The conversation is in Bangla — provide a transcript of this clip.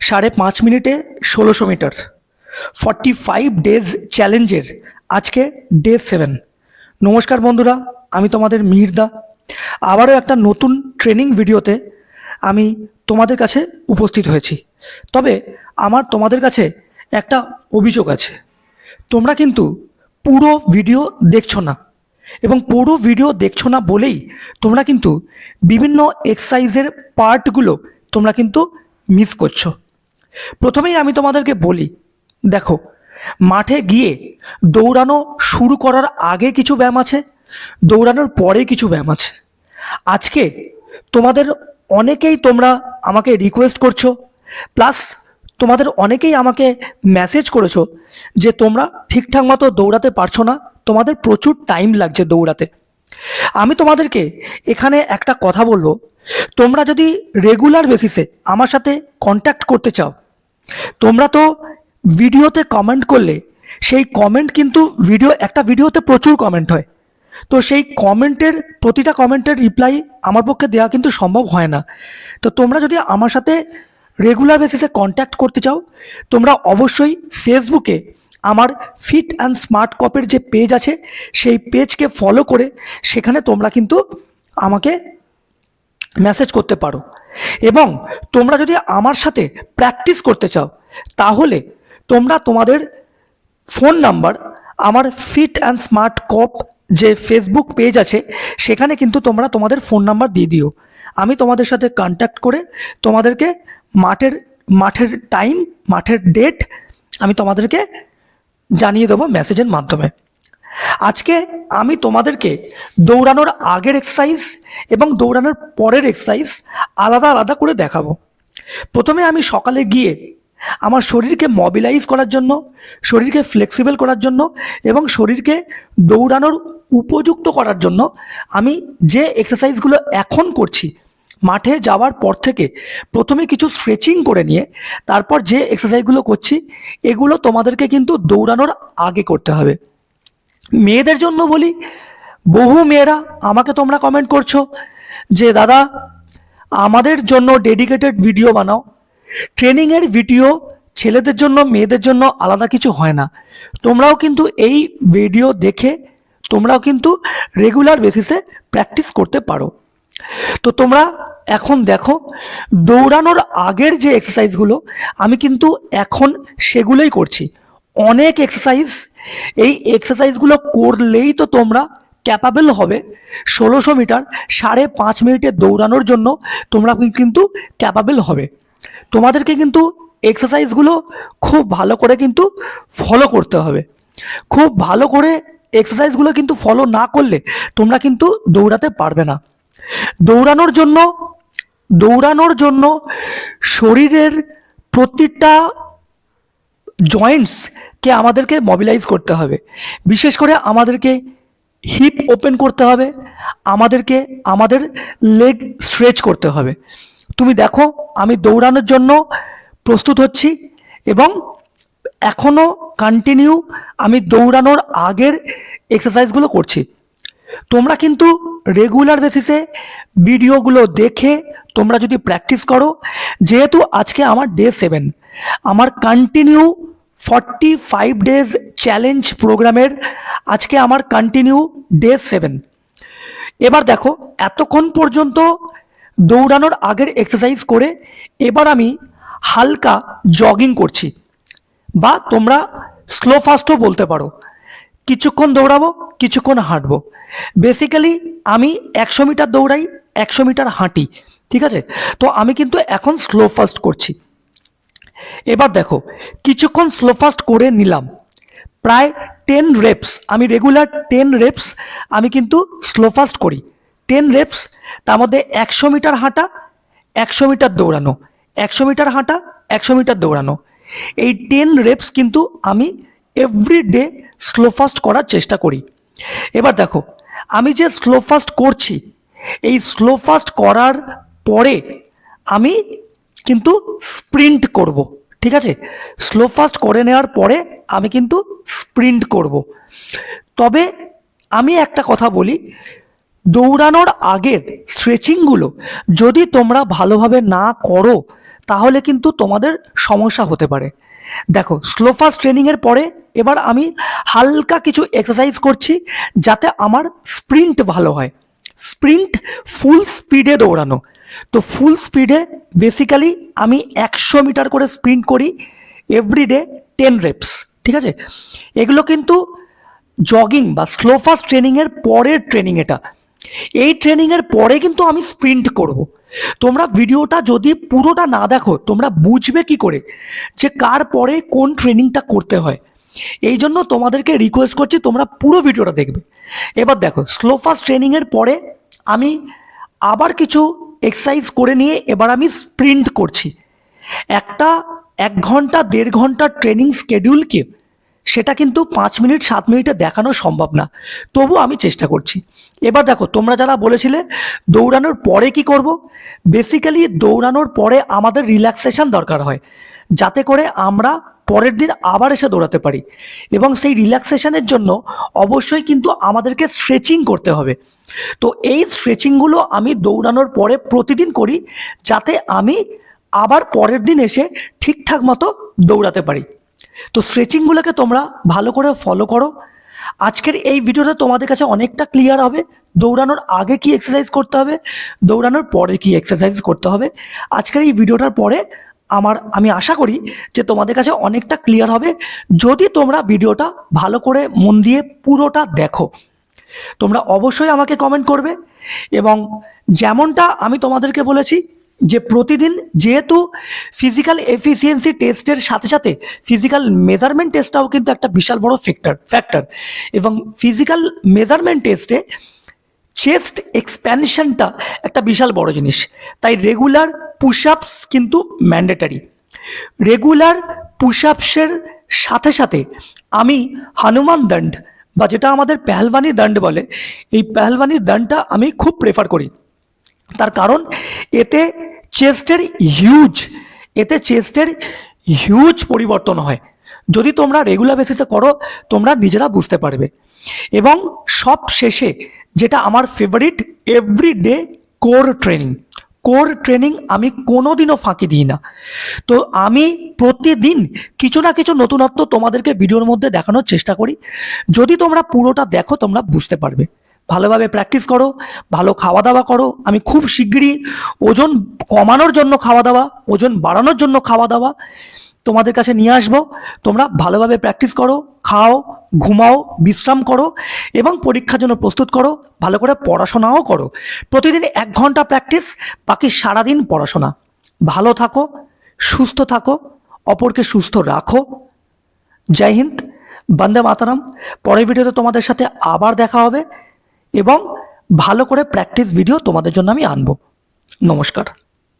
সাড়ে পাঁচ মিনিটে ষোলোশো মিটার। ফর্টি ফাইভ ডেজ চ্যালেঞ্জের আজকে ডে সেভেন নমস্কার বন্ধুরা, আমি তোমাদের মিহিরদা আবারও একটা নতুন ট্রেনিং ভিডিওতে আমি তোমাদের কাছে উপস্থিত হয়েছি। তবে আমার তোমাদের কাছে একটা অভিযোগ আছে। তোমরা কিন্তু পুরো ভিডিও দেখছ না। এবং পুরো ভিডিও দেখছ না বলেই তোমরা কিন্তু বিভিন্ন এক্সারসাইজের পার্টগুলো তোমরা কিন্তু মিস করছ। প্রথমেই আমি তোমাদেরকে বলি, দেখো, মাঠে গিয়ে দৌড়ানো শুরু করার আগে কিছু ব্যায়াম আছে, দৌড়ানোর পরে কিছু ব্যায়াম আছে। আজকে তোমাদের অনেকেই তোমরা আমাকে রিকোয়েস্ট করছ প্লাস তোমাদের অনেকেই আমাকে মেসেজ করেছ যে তোমরা ঠিকঠাক মতো দৌড়াতে পারছ না, তোমাদের প্রচুর টাইম লাগছে দৌড়াতে। আমি তোমাদেরকে এখানে একটা কথা বলব, তোমরা যদি রেগুলার বেসিসে আমার সাথে কন্ট্যাক্ট করতে চাও তোমরা তো ভিডিওতে কমেন্ট করলে, সেই কমেন্ট কিন্তু ভিডিও একটা ভিডিওতে প্রচুর কমেন্ট হয়। তো সেই কমেন্টের প্রতিটা কমেন্টের রিপ্লাই আমার পক্ষে দেওয়া কিন্তু সম্ভব হয় না। তো তোমরা যদি আমার সাথে রেগুলার বেসিসে কন্ট্যাক্ট করতে চাও, তোমরা অবশ্যই ফেসবুকে আমার ফিট অ্যান্ড স্মার্ট কপের যে পেজ আছে, সেই পেজকে ফলো করে সেখানে তোমরা কিন্তু আমাকে মেসেজ করতে পারো। এবং তোমরা যদি আমার সাথে প্র্যাকটিস করতে চাও, তাহলে তোমরা তোমাদের ফোন নাম্বার আমার ফিট অ্যান্ড স্মার্ট কপ যে ফেসবুক পেজ আছে, সেখানে কিন্তু তোমরা তোমাদের ফোন নাম্বার দিয়ে দিও। আমি তোমাদের সাথে কন্ট্যাক্ট করে তোমাদেরকে মাঠের মাঠের টাইম মাঠের ডেট আমি তোমাদেরকে জানিয়ে দেবো মেসেজের মাধ্যমে। আজকে আমি তোমাদেরকে দৌড়ানোর আগের এক্সারসাইজ এবং দৌড়ানোর পরের এক্সারসাইজ আলাদা আলাদা করে দেখাবো। প্রথমে আমি সকালে গিয়ে আমার শরীরকে মবিলাইজ করার জন্য, শরীরকে ফ্লেক্সিবল করার জন্য এবং শরীরকে দৌড়ানোর উপযুক্ত করার জন্য আমি যে এক্সারসাইজগুলো এখন করছি, মাঠে যাওয়ার পর থেকে প্রথমে কিছু স্ট্রেচিং করে নিয়ে তারপর যে এক্সারসাইজগুলো করছি, এগুলো তোমাদেরকে কিন্তু দৌড়ানোর আগে করতে হবে। মেয়েদের জন্য বলি, বহু মেয়েরা আমাকে তোমরা কমেন্ট করছ যে, দাদা, আমাদের জন্য ডেডিকেটেড ভিডিও বানাও। ট্রেনিংয়ের ভিডিও ছেলেদের জন্য, মেয়েদের জন্য আলাদা কিছু হয় না। তোমরাও কিন্তু এই ভিডিও দেখে, তোমরাও কিন্তু রেগুলার বেসিসে প্র্যাকটিস করতে পারো। তো তোমরা এখন দেখো, দৌড়ানোর আগের যে এক্সারসাইজগুলো আমি কিন্তু এখন সেগুলোই করছি। অনেক এক্সারসাইজ এই এক্সারসাইজগুলো করলেই তো তোমরা ক্যাপাবেল হবে। ষোলোশো মিটার সাড়ে পাঁচ মিনিটে দৌড়ানোর জন্য তোমরা কিন্তু ক্যাপাবেল হবে। তোমাদেরকে কিন্তু এক্সারসাইজগুলো খুব ভালো করে কিন্তু ফলো করতে হবে। খুব ভালো করে এক্সারসাইজগুলো কিন্তু ফলো না করলে তোমরা কিন্তু দৌড়াতে পারবে না। দৌড়ানোর জন্য দৌড়ানোর জন্য শরীরের প্রতিটা জয়েন্টসকে আমাদেরকে মবিলাইজ করতে হবে। বিশেষ করে আমাদেরকে হিপ ওপেন করতে হবে, আমাদেরকে আমাদের লেগ স্ট্রেচ করতে হবে। তুমি দেখো, আমি দৌড়ানোর জন্য প্রস্তুত হচ্ছি এবং এখনও কন্টিনিউ আমি দৌড়ানোর আগের এক্সারসাইজগুলো করছি। তোমরা কিন্তু রেগুলার বেসিসে ভিডিওগুলো দেখে তোমরা যদি প্র্যাকটিস করো, যেহেতু আজকে আমার ডে সেভেন আমার continue forty five days challenge প্রোগ্রামের আজকে আমার কন্টিনিউ ডে সেভেন এবার দেখো, এতক্ষণ পর্যন্ত দৌড়ানোর আগের এক্সারসাইজ করে এবার আমি হালকা জগিং করছি। বা তোমরা স্লো ফাস্টও বলতে পারো। কিছুক্ষণ দৌড়াবো, কিছুক্ষণ হাঁটবো। বেসিক্যালি আমি একশো মিটার দৌড়াই, একশো মিটার হাঁটি, ঠিক আছে? তো আমি কিন্তু এখন স্লো ফাস্ট করছি। এবার দেখো, কিছুক্ষণ স্লো ফাস্ট করে নিলাম। প্রায় টেন রেপস আমি রেগুলার টেন রেপস আমি কিন্তু স্লো ফাস্ট করি। টেন রেপস তার মধ্যে একশো মিটার হাঁটা, একশো মিটার দৌড়ানো, একশো মিটার হাঁটা, একশো মিটার দৌড়ানো। এই টেন রেপস কিন্তু আমি এভরি ডে স্লো ফাস্ট করার চেষ্টা করি। এবার দেখো, আমি যে স্লো ফাস্ট করছি, এই স্লো ফাস্ট করার পরে আমি কিন্তু স্প্রিন্ট করব, ঠিক আছে? স্লো ফাস্ট করে নেওয়ার পরে আমি কিন্তু স্প্রিন্ট করব। তবে আমি একটা কথা বলি, দৌড়ানোর আগের স্ট্রেচিংগুলো যদি তোমরা ভালোভাবে না করো, তাহলে কিন্তু তোমাদের সমস্যা হতে পারে। দেখো স্লো ফাস্ট ট্রেনিংয়ের পরে এবার আমি হালকা কিছু এক্সারসাইজ করছি, যাতে আমার স্প্রিন্ট ভালো হয়। স্প্রিন্ট ফুল স্পিডে দৌড়ানো। তো ফুল স্পিডে বেসিক্যালি আমি একশো মিটার করে স্প্রিন্ট করি এভরিডে টেন রেপস ঠিক আছে? এগুলো কিন্তু জগিং বা স্লো ফাস্ট ট্রেনিংয়ের পরের ট্রেনিং এটা। এই ট্রেনিংয়ের পরে কিন্তু আমি স্প্রিন্ট করব। তোমরা ভিডিওটা যদি পুরোটা না দেখো, তোমরা বুঝবে কি করে? যে কার পরে কোন ট্রেনিংটা করতে হয়। এই জন্য তোমাদেরকে রিকোয়েস্ট করছি, তোমরা পুরো ভিডিওটা দেখবে। এবার দেখো স্লো ফাস্ট ট্রেনিংয়ের পরে আমি আবার কিছু এক্সারসাইজ করে নিয়ে এবার আমি স্প্রিন্ট করছি। একটা এক ঘণ্টা, দেড় ঘণ্টা ট্রেনিং স্কেডিউলকে সেটা কিন্তু পাঁচ মিনিট, সাত মিনিটে দেখানো সম্ভব না। তবু আমি চেষ্টা করছি। এবার দেখো, তোমরা যারা বলেছিলে দৌড়ানোর পরে কি করব বেসিক্যালি দৌড়ানোর পরে আমাদের রিল্যাক্সেশন দরকার হয়। যাতে করে আমরা পরের দিন আবার এসে দৌড়াতে পারি। এবং সেই রিল্যাক্সেশনের জন্য অবশ্যই কিন্তু আমাদেরকে স্ট্রেচিং করতে হবে। তো এই স্ট্রেচিংগুলো আমি দৌড়ানোর পরে প্রতিদিন করি, যাতে আমি আবার পরের দিন এসে ঠিকঠাক মতো দৌড়াতে পারি। তো স্ট্রেচিংগুলোকে তোমরা ভালো করে ফলো করো। আজকের এই ভিডিওটা তোমাদের কাছে অনেকটা ক্লিয়ার হবে। দৌড়ানোর আগে কি এক্সারসাইজ করতে হবে? দৌড়ানোর পরে কি এক্সারসাইজ করতে হবে? আজকের এই ভিডিওটার পরে আমার, আমি আশা করি যে তোমাদের কাছে অনেকটা ক্লিয়ার হবে। যদি তোমরা ভিডিওটা ভালো করে মন দিয়ে পুরোটা দেখো, তোমরা অবশ্যই আমাকে কমেন্ট করবে। এবং যেমনটা আমি তোমাদেরকে বলেছি যে প্রতিদিন যেহেতু ফিজিক্যাল এফিসিয়েন্সি টেস্টের সাথে সাথে ফিজিক্যাল মেজারমেন্ট টেস্টটাও কিন্তু একটা বিশাল বড় ফ্যাক্টর ফ্যাক্টর এবং ফিজিক্যাল মেজারমেন্ট টেস্টে চেস্ট এক্সপ্যানশনটা একটা বিশাল বড় জিনিস। তাই রেগুলার পুশ আপস কিন্তু ম্যান্ডেটারি। রেগুলার পুশ আপসের সাথে সাথে আমি হনুমান দণ্ড বা যেটা আমাদের পেহলবানি দণ্ড বলে, এই পেহলবানি দণ্ডটা আমি খুব প্রেফার করি। তার কারণ এতে চেস্টের হিউজ এতে চেস্টের হিউজ পরিবর্তন হয়। যদি তোমরা রেগুলার বেসিসে করো, তোমরা নিজেরা বুঝতে পারবে। এবং সব শেষে যেটা আমার favourite everyday core training core training আমি কোনো দিনও ফাঁকি দিই না। তো আমি প্রতিদিন কিছু না কিছু নতুনত্ব তোমাদেরকে ভিডিওর মধ্যে দেখানোর চেষ্টা করি। যদি তোমরা পুরোটা দেখো, তোমরা বুঝতে পারবে। ভালোভাবে প্র্যাকটিস করো, ভালো খাওয়া দাওয়া করো। আমি খুব শিগগিরই ওজন কমানোর জন্য খাওয়া দাওয়া ওজন বাড়ানোর জন্য খাওয়া দাওয়া তোমাদের কাছে নিয়ে আসব। তোমরা ভালোভাবে প্র্যাকটিস করো, খাও, ঘুমাও, বিশ্রাম করো এবং পরীক্ষার জন্য প্রস্তুত করো, ভালো করে পড়াশোনাও করো। প্রতিদিন এক ঘণ্টা প্র্যাকটিস বাকি সারাদিন পড়াশোনা। ভালো থাকো, সুস্থ থাকো, অপরকে সুস্থ রাখো। জয় হিন্দ, বন্দে মাতারাম। পরের ভিডিওতে তোমাদের সাথে আবার দেখা হবে এবং ভালো করে প্র্যাকটিস ভিডিও তোমাদের জন্য আমি আনব। নমস্কার।